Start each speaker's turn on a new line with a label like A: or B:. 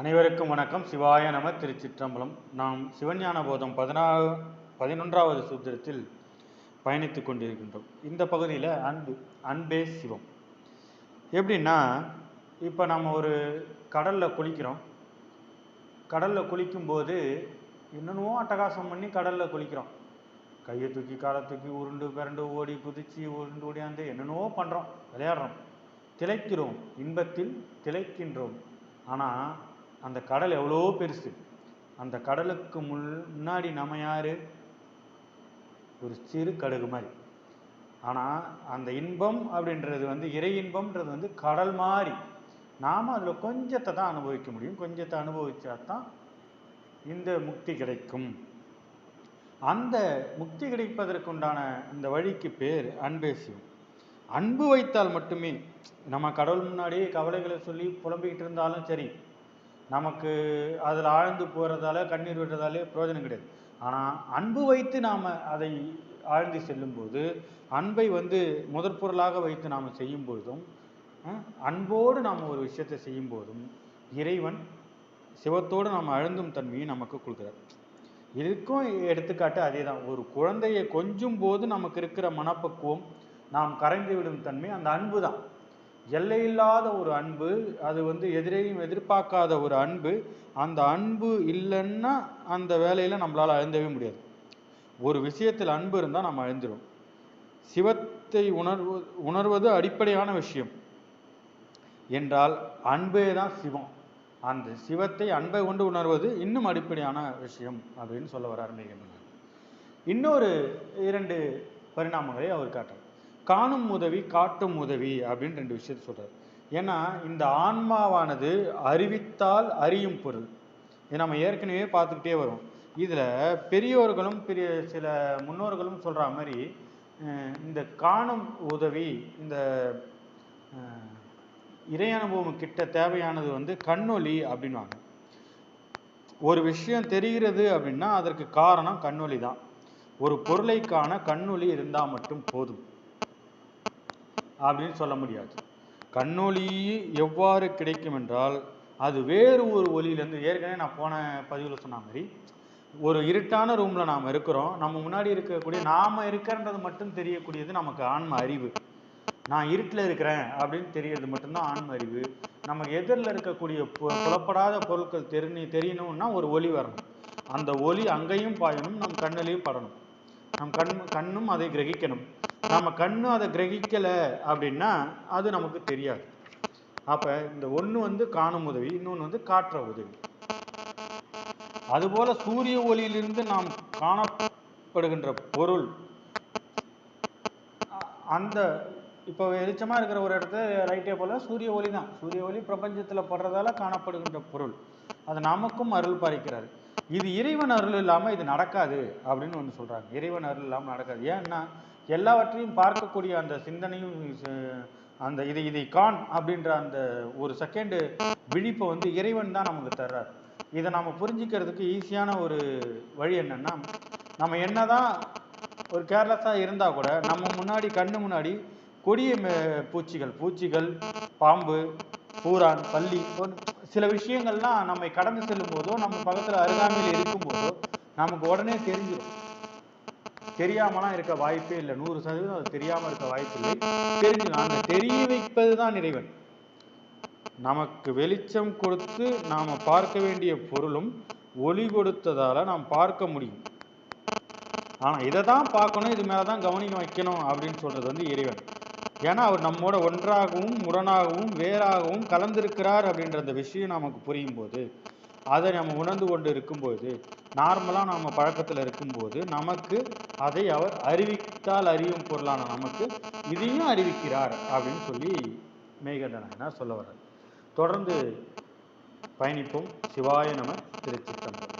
A: அனைவருக்கும் வணக்கம். சிவாய நம திருச்சிற்றம்பலம். நாம் சிவஞான போதம் பதினா பதினொன்றாவது சூத்திரத்தில் பயணித்து கொண்டிருக்கின்றோம். இந்த பகுதியில் அன்பு அன்பே சிவம். எப்படின்னா இப்போ நம்ம ஒரு கடலில் குளிக்கிறோம். கடலில் குளிக்கும்போது என்னென்னவோ அட்டகாசம் பண்ணி கடலில் குளிக்கிறோம். கையை தூக்கி காலை தூக்கி உருண்டு பிறண்டு ஓடி குதிச்சு உருண்டு ஓடியாந்து என்னென்னவோ பண்ணுறோம் விளையாடுறோம். திளைக்கிறோம். இன்பத்தில் திளைக்கின்றோம். ஆனால் அந்த கடல் எவ்வளோ பெருசு? அந்த கடலுக்கு முன்னாடி நம்ம யார்? ஒரு சிறு கடுகு மாதிரி. ஆனால் அந்த இன்பம் அப்படின்றது வந்து இறை இன்பம்ன்றது வந்து கடல் மாதிரி நாம் அதில் கொஞ்சத்தை தான் அனுபவிக்க முடியும். கொஞ்சத்தை அனுபவிச்சா தான் இந்த முக்தி கிடைக்கும். அந்த முக்தி கிடைப்பதற்குண்டான இந்த வழிக்கு பேர் அன்பேசியம் அன்பு வைத்தால் மட்டுமே நம்ம கடவுள் முன்னாடி கவலைகளை சொல்லி புலம்பிக்கிட்டு இருந்தாலும் சரி நமக்கு அதில் ஆழ்ந்து போகிறதால கண்ணீர் விடுறதாலே பிரயோஜனம் கிடையாது. ஆனால் அன்பு வைத்து நாம் அதை ஆழ்ந்து செல்லும்போது அன்பை வந்து முதற் பொருளாக வைத்து நாம் செய்யும் பொழுதும் அன்போடு நாம் ஒரு விஷயத்தை செய்யும் போதும் இறைவன் சிவத்தோடு நாம் அழுந்தும் தன்மையை நமக்கு கொடுக்குறார். இதுக்கும் எடுத்துக்காட்டு அதே தான் ஒரு குழந்தையை கொஞ்சும் போது நமக்கு இருக்கிற மனப்பக்குவம் நாம் கரைந்து விடும் தன்மை அந்த அன்பு தான் எல்லையில்லாத ஒரு அன்பு அது வந்து எதிரையும் எதிர்பார்க்காத ஒரு அன்பு. அந்த அன்பு இல்லைன்னா அந்த வேலையில் நம்மளால் அழுந்தவே முடியாது. ஒரு விஷயத்தில் அன்பு இருந்தால் நம்ம அழுந்துடும் சிவத்தை உணர்வு உணர்வது அடிப்படையான விஷயம். என்றால் அன்பே தான் சிவம். அந்த சிவத்தை அன்பை கொண்டு உணர்வது இன்னும் அடிப்படையான விஷயம் அப்படின்னு சொல்ல வர்றார் மேகமன் இன்னொரு இரண்டு பரிணாமங்களை அவர் காட்டுறார். காணும் உதவி காட்டும் உதவி அப்படின்னு ரெண்டு விஷயத்தை சொல்கிறார் ஏன்னா இந்த ஆன்மாவானது அறிவித்தால் அறியும் பொருள். இது நம்ம ஏற்கனவே பார்த்துக்கிட்டே வரும். இதில் பெரியோர்களும் பெரிய சில முன்னோர்களும் சொல்கிற மாதிரி இந்த காணும் உதவி இந்த இறை அனுபவம் கிட்ட தேவையானது வந்து கண்ணொலி அப்படின்வாங்க ஒரு விஷயம் தெரிகிறது அப்படின்னா அதற்கு காரணம் கண்ணொலி தான். ஒரு பொருளைக்கான கண்ணொலி இருந்தால் மட்டும் போதும். அப்படின்னு சொல்ல முடியாது. கண்ணொளி எவ்வாறு கிடைக்கும் என்றால் அது வேறு ஒரு ஒலியிலேருந்து ஏற்கனவே நான் போன பதிவில் சொன்ன மாதிரி ஒரு இருட்டான ரூமில் நாம் இருக்கிறோம். நம்ம முன்னாடி இருக்கக்கூடிய நாம் இருக்கிறன்றது மட்டும் தெரியக்கூடியது நமக்கு ஆன்ம அறிவு. நான் இருட்டில் இருக்கிறேன் அப்படின்னு தெரியறது மட்டும்தான் ஆன்ம அறிவு. நமக்கு எதிரில் இருக்கக்கூடிய புலப்படாத பொருட்கள் தெரி தெரியணும்னா ஒரு ஒலி வரணும். அந்த ஒலி அங்கேயும் பாயணும் நம் கண்ணிலையும் படணும். நம் கண் கண்ணும் அதை கிரகிக்கணும். நம்ம கண்ணும் அதை கிரகிக்கலை அப்படின்னா அது நமக்கு தெரியாது. அப்போ இந்த ஒன்று வந்து காணும் உதவி இன்னொன்று வந்து காற்ற உதவி. அதுபோல சூரிய ஒளியிலிருந்து நாம் காணப்படுகின்ற பொருள் அந்த இப்போ வெளிச்சமாக இருக்கிற ஒரு இடத்த ரைட்டே போல சூரிய ஒளி தான். சூரிய ஒளி பிரபஞ்சத்தில் படுறதால காணப்படுகின்ற பொருள். அது நமக்கும் அருள் பாலிக்கிறார். இது இறைவன் அருள் இல்லாமல் இது நடக்காது அப்படின்னு ஒன்று சொல்கிறாங்க இறைவன் அருள் இல்லாமல் நடக்காது. ஏன்னா எல்லாவற்றையும் பார்க்கக்கூடிய அந்த சிந்தனையும் அந்த இது இதை கான் அப்படின்ற அந்த ஒரு செகண்டு விழிப்பை வந்து இறைவன் தான் நமக்கு தர்றார். இதை நம்ம புரிஞ்சிக்கிறதுக்கு ஈஸியான ஒரு வழி என்னன்னா நம்ம என்னதான் ஒரு கேர்லெஸ்ஸாக இருந்தால் கூட நம்ம முன்னாடி கண்ணு முன்னாடி கொடிய மே- பூச்சிகள் பூச்சிகள் பாம்பு பூரான் பள்ளி சில விஷயங்கள்லாம் நம்மை கடந்து செல்லும் போதோ நம்ம பக்கத்தில் அருகாமையில் இருக்கும்போதோ நமக்கு உடனே தெரிஞ்சிடும் தெரியாமலாம் இருக்க வாய்ப்பே இல்லை. நூறு சதவீதம் அது தெரியாமல் இருக்க வாய்ப்பு இல்லை. தெரிஞ்சு அந்த தெரிய வைப்பது தான் இறைவன். நமக்கு வெளிச்சம் கொடுத்து நாம் பார்க்க வேண்டிய பொருளும் ஒளி கொடுத்ததால நாம் பார்க்க முடியும். ஆனால் இதை தான் பார்க்கணும் இது மேலே தான் கவனிக்க வைக்கணும் அப்படின்னு சொல்றது வந்து இறைவன். ஏன்னா அவர் நம்மோட ஒன்றாகவும் முரணாகவும் வேறாகவும் கலந்திருக்கிறார் அப்படின்ற அந்த விஷயம் நமக்கு புரியும் போது அதை நம்ம உணர்ந்து கொண்டு இருக்கும்போது நார்மலாக நம்ம பழக்கத்தில் இருக்கும்போது நமக்கு அதை அவர் அறிவித்தால் அறியும் பொருளான நமக்கு இதையும் அறிவிக்கிறார் அப்படின்னு சொல்லி மேகண்டனார் சொல்ல வர்றார். தொடர்ந்து பயணிப்போம். சிவாய நம திருச்சித்தம்பரம்